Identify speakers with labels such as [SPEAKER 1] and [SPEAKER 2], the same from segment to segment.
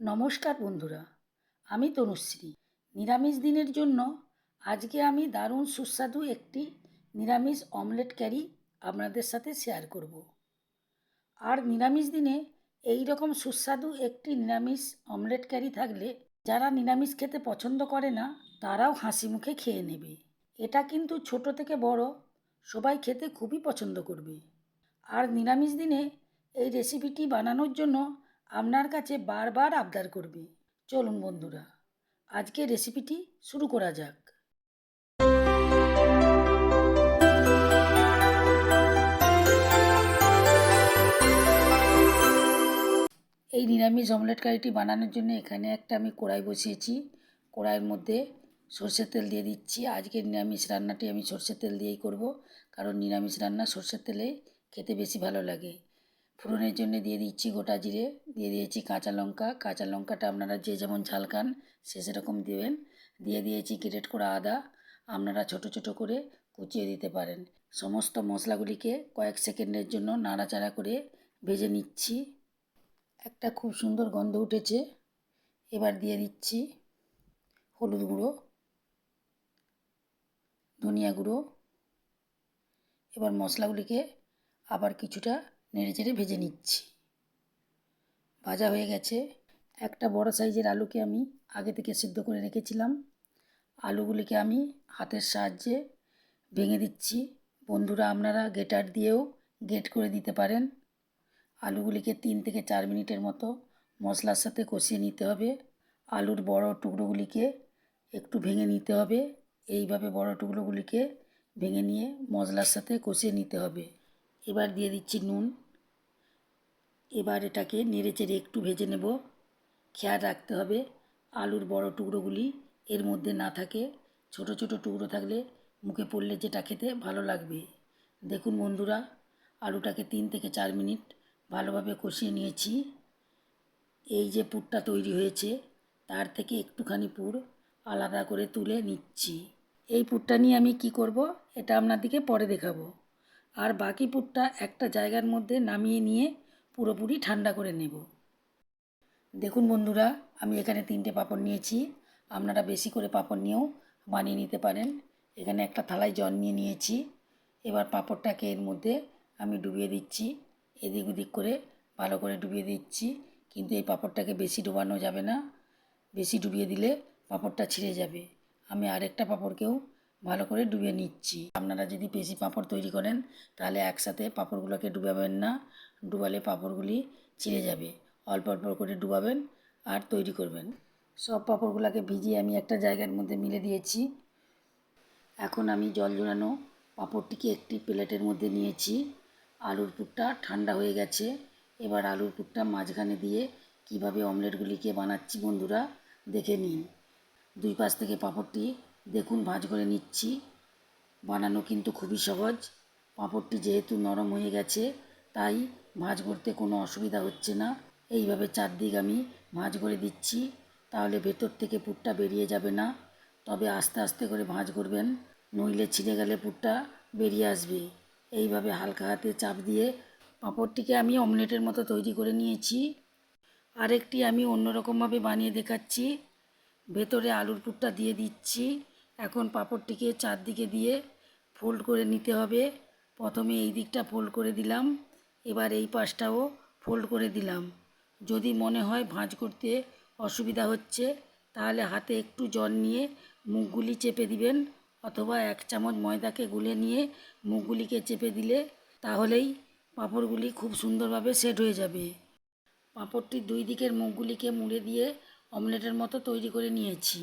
[SPEAKER 1] নমস্কার বন্ধুরা, আমি তনুশ্রী। নিরামিষ দিনের জন্য আজকে আমি দারুণ সুস্বাদু একটি নিরামিষ অমলেট ক্যারি আপনাদের সাথে শেয়ার করব। আর নিরামিষ দিনে এই রকম সুস্বাদু একটি নিরামিষ অমলেট ক্যারি থাকলে যারা নিরামিষ খেতে পছন্দ করে না, তারাও হাসি মুখে খেয়ে নেবে। এটা কিন্তু ছোট থেকে বড়, সবাই খেতে খুবই পছন্দ করবে। আর নিরামিষ দিনে এই রেসিপিটি বানানোর জন্য আপনার কাছে বারবার আবদার করবে। চলুন বন্ধুরা আজকে রেসিপিটি শুরু করা যাক। এই নিরামিষ অমলেট কারিটি বানানোর জন্য এখানে একটা আমি কড়াই বসিয়েছি। কড়াইয়ের মধ্যে সর্ষের তেল দিয়ে দিচ্ছি। আজকে নিরামিষ রান্নাটি আমি সর্ষের তেল দিয়েই করব, কারণ নিরামিষ রান্না সর্ষের তেলে খেতে বেশি ভালো লাগে। ফোড়নের জন্য দিয়ে দিচ্ছি গোটা জিরে, দিয়ে দিয়েছি কাঁচা লঙ্কা। কাঁচা লঙ্কাটা আপনারা যে যেমন ঝাল খান, সে সেরকম দেবেন। দিয়ে দিয়েছি গ্রেট করা আদা। আপনারা ছোট ছোট করে কুচিয়ে দিতে পারেন। সমস্ত মশলাগুলিকে কয়েক সেকেন্ডের জন্য নাড়াচাড়া করে ভেজে নিচ্ছি। একটা খুব সুন্দর গন্ধ উঠেছে। এবার দিয়ে দিচ্ছি হলুদ গুঁড়ো, ধনিয়া গুঁড়ো। এবার মশলাগুলিকে আবার কিছুটা নেড়ে চেড়ে ভেজে নিচ্ছি। ভাজা হয়ে গেছে। একটা বড় সাইজের আলুকে আমি আগে থেকে সিদ্ধ করে রেখেছিলাম। আলুগুলিকে আমি হাতের সাহায্যে ভেঙে দিচ্ছি। বন্ধুরা, আপনারা গেটার দিয়েও গেট করে দিতে পারেন। আলুগুলিকে তিন থেকে চার মিনিটের মতো মশলার সাথে কষিয়ে নিতে হবে। আলুর বড় টুকরোগুলিকে একটু ভেঙে নিতে হবে। এইভাবে বড় টুকরোগুলিকে ভেঙে নিয়ে মশলার সাথে কষিয়ে নিতে হবে। এবার দিয়ে দিচ্ছি নুন। এবার এটাকে নেড়ে চেড়ে একটু ভেজে নেব। খেয়াল রাখতে হবে, আলুর বড় টুকরোগুলি এর মধ্যে না থাকে। ছোট ছোট টুকরো থাকলে মুখে পড়লে যেটা খেতে ভালো লাগবে। দেখুন বন্ধুরা, আলুটাকে তিন থেকে চার মিনিট ভালোভাবে কষিয়ে নিয়েছি। এই যে পুরটা তৈরি হয়েছে, তার থেকে একটুখানি পুর আলাদা করে তুলে নিচ্ছি। এই পুরটা নিয়ে আমি কি করব, এটা আপনাদেরকে পরে দেখাবো। আর বাকি পুরটা একটা জায়গার মধ্যে নামিয়ে নিয়ে পুরোপুরি ঠান্ডা করে নেব। দেখুন বন্ধুরা, আমি এখানে তিনটে পাঁপড় নিয়েছি। আপনারা বেশি করে পাঁপড় নিয়েও বানিয়ে নিতে পারেন। এখানে একটা থালায় জল নিয়ে নিয়েছি। এবার পাঁপড়টাকে এর মধ্যে আমি ডুবিয়ে দিচ্ছি। এদিক ওদিক করে ভালো করে ডুবিয়ে দিচ্ছি। কিন্তু এই পাঁপড়টাকে বেশি ডোবানো যাবে না। বেশি ডুবিয়ে দিলে পাঁপড়টা ছিঁড়ে যাবে। আমি আরেকটা পাঁপড়কেও ভালো করে ডুবে নিচ্ছি। আপনারা যদি বেশি পাঁপড় তৈরি করেন, তাহলে একসাথে পাঁপড়গুলোকে ডুবাবেন না। ডুবালে পাঁপড়গুলি ছিঁড়ে যাবে। অল্প অল্প করে ডুবাবেন আর তৈরি করবেন। সব পাঁপড়গুলোকে ভিজিয়ে আমি একটা জায়গার মধ্যে মিলে দিয়েছি। এখন আমি জল জোড়ানো পাঁপড়টিকে একটি প্লেটের মধ্যে নিয়েছি। আলুর পুরটা ঠান্ডা হয়ে গেছে। এবার আলুর পুরটা মাঝখানে দিয়ে কীভাবে অমলেটগুলিকে বানাচ্ছি বন্ধুরা, দেখে নিন। দুই পাশ থেকে পাঁপড়টি দেখুন, ভাজ করে নিচ্ছি। বানানো কিন্তু খুবই সহজ। পাঁপড়টি যেহেতু নরম হয়ে গেছে, তাই ভাজ করতে কোনো অসুবিধা হচ্ছে না। এইভাবে চারদিক আমি ভাঁজ করে দিচ্ছি, তাহলে ভেতর থেকে পুরটা বেরিয়ে যাবে না। তবে আস্তে আস্তে করে ভাঁজ করবেন, নইলে ছিঁড়ে গেলে পুরটা বেরিয়ে আসবে। এইভাবে হালকা হাতে চাপ দিয়ে পাঁপড়টিকে আমি অমলেটের মতো তৈরি করে নিয়েছি। আরেকটি আমি অন্যরকমভাবে বানিয়ে দেখাচ্ছি। ভেতরে আলুর পুরটা দিয়ে দিচ্ছি। এখন পাঁপড়টিকে চারদিকে দিয়ে ফোল্ড করে নিতে হবে। প্রথমে এই দিকটা ফোল্ড করে দিলাম, এবার এই পাশটাও ফোল্ড করে দিলাম। যদি মনে হয় ভাঁজ করতে অসুবিধা হচ্ছে, তাহলে হাতে একটু জল নিয়ে মুখগুলি চেপে দিবেন, অথবা এক চামচ ময়দাকে গুলে নিয়ে মুখগুলিকে চেপে দিলে তাহলেই পাঁপড়গুলি খুব সুন্দরভাবে সেট হয়ে যাবে। পাঁপড়টির দুই দিকের মুখগুলিকে মুড়ে দিয়ে অমলেটের মতো তৈরি করে নিয়েছি।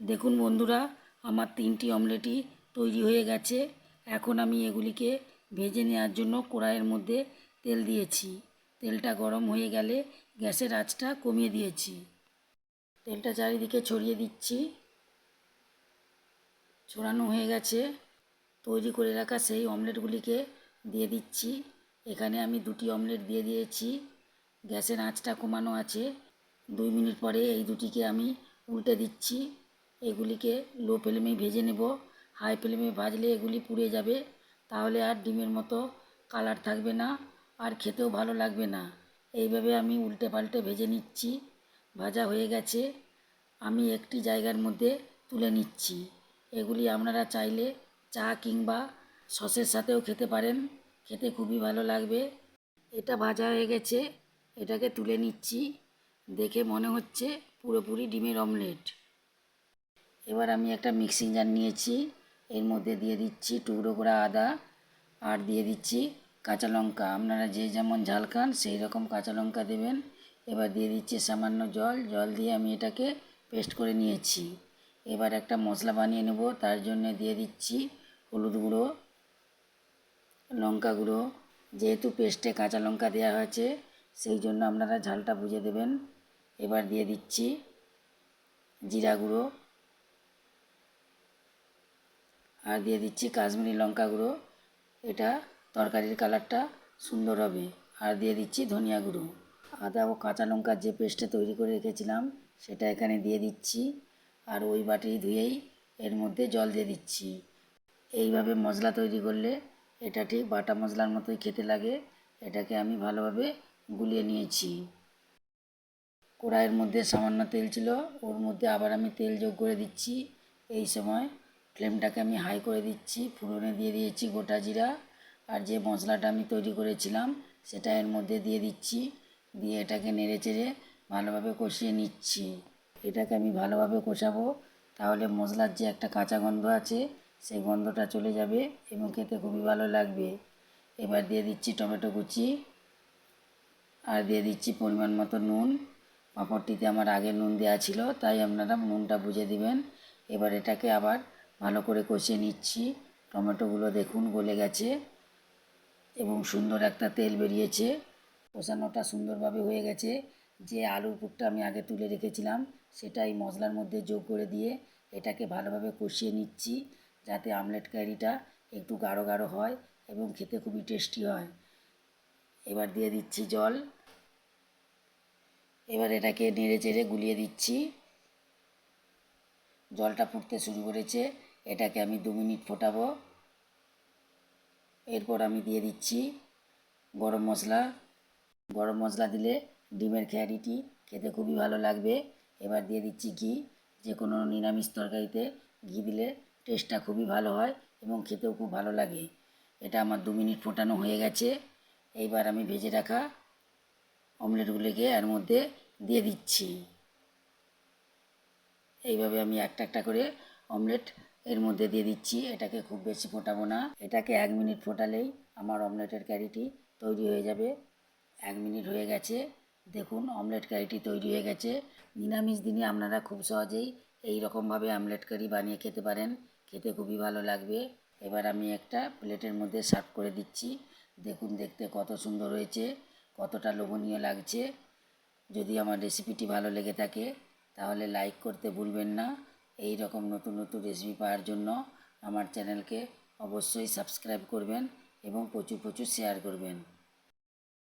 [SPEAKER 1] দেখুন বন্ধুরা, আমার তিনটি অমলেটই তৈরি হয়ে গেছে। এখন আমি এগুলিকে ভেজে নেওয়ার জন্য কড়াইয়ের মধ্যে তেল দিয়েছি। তেলটা গরম হয়ে গেলে গ্যাসের আঁচটা কমিয়ে দিয়েছি। তেলটা চারিদিকে ছড়িয়ে দিচ্ছি। ছড়ানো হয়ে গেছে। তৈরি করে রাখা সেই অমলেটগুলিকে দিয়ে দিচ্ছি। এখানে আমি দুটি অমলেট দিয়ে দিয়েছি। গ্যাসের আঁচটা কমানো আছে। দুই মিনিট পরে এই দুটিকে আমি উল্টে দিচ্ছি। এগুলিকে লো ফ্লেমে ভেজে নেব। হাই ফ্লেমে ভাজলে এগুলি পুড়ে যাবে। তাহলে আর ডিমের মতো কালার থাকবে না আর খেতেও ভালো লাগবে না। এইভাবে আমি উল্টে পাল্টে ভেজে নিচ্ছি। ভাজা হয়ে গেছে। আমি একটি জায়গার মধ্যে তুলে নিচ্ছি। এগুলি আপনারা চাইলে চা কিংবা সসের সাথেও খেতে পারেন। খেতে খুবই ভালো লাগবে। এটা ভাজা হয়ে গেছে। এটাকে তুলে নিচ্ছি। দেখে মনে হচ্ছে পুরোপুরি ডিমের অমলেট। এবার আমি একটা মিক্সিং জার নিয়েছি। এর মধ্যে দিয়ে দিচ্ছি টুকরো করা আদা আর দিয়ে দিচ্ছি কাঁচা লঙ্কা। আপনারা যে যেমন ঝাল খান, সেই রকম কাঁচা লঙ্কা দেবেন। এবার দিয়ে দিচ্ছি সামান্য জল। জল দিয়ে আমি এটাকে পেস্ট করে নিয়েছি। এবার একটা মশলা বানিয়ে নেব। তার জন্য দিয়ে দিচ্ছি হলুদ গুঁড়ো, লঙ্কা গুঁড়ো। যেহেতু পেস্টে কাঁচা লঙ্কা দেওয়া হয়েছে, সেই জন্য আপনারা ঝালটা বুঝে দেবেন। এবার দিয়ে দিচ্ছি জিরা গুঁড়ো। আর দিয়ে দিচ্ছি কাশ্মীরি লঙ্কা গুঁড়ো। এটা তরকারির কালারটা সুন্দর হবে। আর দিয়ে দিচ্ছি ধনিয়া গুঁড়ো। আদা ও কাঁচা লঙ্কার যে পেস্টটা তৈরি করে রেখেছিলাম, সেটা এখানে দিয়ে দিচ্ছি। আর ওই বাটি ধুয়েই এর মধ্যে জল দিয়ে দিচ্ছি। এইভাবে মশলা তৈরি করলে এটা ঠিক বাটা মশলার মতোই খেতে লাগে। এটাকে আমি ভালোভাবে গুলিয়ে নিয়েছি। কড়াইয়ের মধ্যে সামান্য তেল ছিল, ওর মধ্যে আবার আমি তেল যোগ করে দিচ্ছি। এই সময় ফ্লেমটাকে আমি হাই করে দিচ্ছি ফোড়নে দিয়ে দিয়েছি গোটা জিরা। আর যে মশলাটা আমি তৈরি করেছিলাম, সেটা এর মধ্যে দিয়ে দিচ্ছি। দিয়ে এটাকে নেড়ে চেড়ে ভালোভাবে কষিয়ে নিচ্ছি। এটাকে আমি ভালোভাবে কষাবো। তাহলে মশলার যে একটা কাঁচা গন্ধ আছে, সেই গন্ধটা চলে যাবে এবং খেতে খুবই ভালো লাগবে। এবার দিয়ে দিচ্ছি টমেটো কুচি। আর দিয়ে দিচ্ছি পরিমাণ মতো নুন। পাঁপড়টিতে আমার আগে নুন দেওয়া ছিল, তাই আপনারা নুনটা বুঝে দিবেন। এবার এটাকে আবার ভালো করে কষিয়ে নিচ্ছি। টমেটোগুলো দেখুন গলে গেছে এবং সুন্দর একটা তেল বেরিয়েছে। কষানোটা সুন্দরভাবে হয়ে গেছে। যে আলুর পুরটা আমি আগে তুলে রেখেছিলাম সেটা এই মশলার মধ্যে যোগ করে দিয়ে এটাকে ভালোভাবে কষিয়ে নিচ্ছি যাতে আমলেট কারিটা একটু গাঢ় গাঢ় হয় এবং খেতে খুবই টেস্টি হয়। এবার দিয়ে দিচ্ছি জল। এবার এটাকে নেড়ে চেড়ে গুলিয়ে দিচ্ছি। জলটা ফুটতে শুরু করেছে। এটাকে আমি দু মিনিট ফোটাবো। এরপর আমি দিয়ে দিচ্ছি গরম মশলা। গরম মশলা দিলে ডিমের খেয়ারিটি খেতে খুবই ভালো লাগবে। এবার দিয়ে দিচ্ছি ঘি। যে কোনো নিরামিষ তরকারিতে ঘি দিলে টেস্টটা খুবই ভালো হয় এবং খেতেও খুব ভালো লাগে। এটা আমার দু মিনিট ফোটানো হয়ে গেছে। এইবার আমি ভেজে রাখা অমলেটগুলিকে এর মধ্যে দিয়ে দিচ্ছি। এইভাবে আমি একটা একটা করে অমলেট এর মধ্যে দিয়ে দিচ্ছি, এটাকে খুব বেশি ফোটাবো না। এটাকে এক মিনিট ফোটালেই আমার অমলেটের ক্যারিটি তৈরি হয়ে যাবে। এক মিনিট হয়ে গেছে। দেখুন, অমলেট কারিটি তৈরি হয়ে গেছে। নিরামিষ দিনে আপনারা খুব সহজেই এই রকমভাবে আমলেট কারি বানিয়ে খেতে পারেন। খেতে খুবই ভালো লাগবে। এবার আমি একটা প্লেটের মধ্যে সার্ভ করে দিচ্ছি। দেখুন, দেখতে কত সুন্দর হয়েছে, কতটা লোভনীয় লাগছে। যদি আমার রেসিপিটি ভালো লেগে থাকে, তাহলে লাইক করতে ভুলবেন না। এই রকম নতুন নতুন রেসিপি পাওয়ার জন্য আমার চ্যানেলকে অবশ্যই সাবস্ক্রাইব করবেন এবং প্রচুর প্রচুর শেয়ার করবেন।